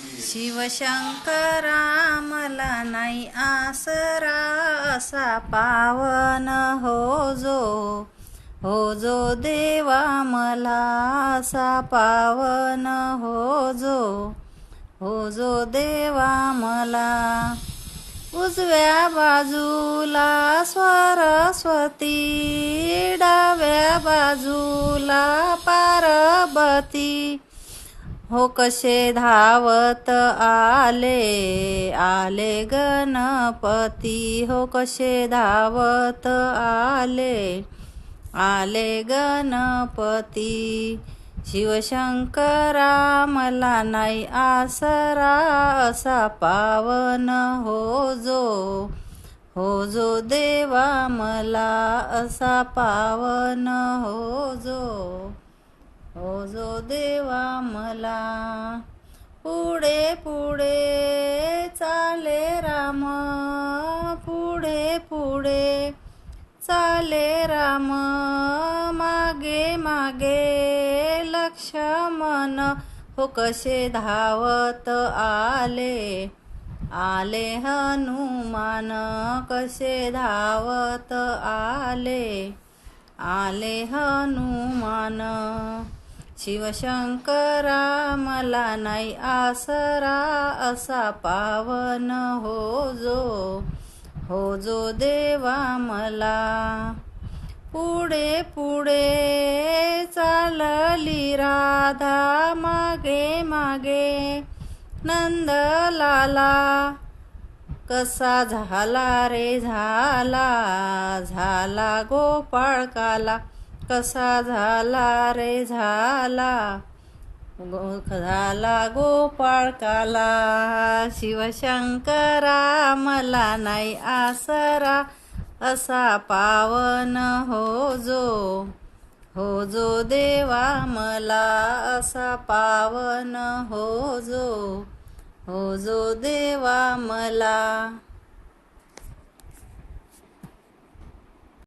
शिवशंकरा मला नाही आसरा असा पावन हो जो हो जो देवा मला असा पावन हो जो हो जो देवा मला. उजव्या बाजूला सरस्वती डाव्या बाजूला पार्वती. हो कसे धावत आले? आले गणपती. हो कसे धावत आले? आले गणपती. शिवशंकरा मला नाही आसरा असा पावन हो जो हो जो देवा मला असा पावन हो जो हो जो देवा मला. पुढे पुढे चाले राम. पुढे पुढे चाले राम. मागे मागे लक्ष्मण हो कसे धावत आले? आले हनुमान. कसे धावत आले? आले हनुमान. शिवशंकरा मला नाही आसरा असा पावन. हो जो हो जो देवा मला. पुढे पुढे चालली राधा मागे मागे. नंदलाला कसा झाला रे झाला झाला गोपाळकाला. कसा झाला रे झाला? झाला झाला गोपाळकाला. शिवशंकरा मला नाही आसरा. असा पावन हो जो हो जो देवा मला. असा पावन हो जो हो जो देवा मला.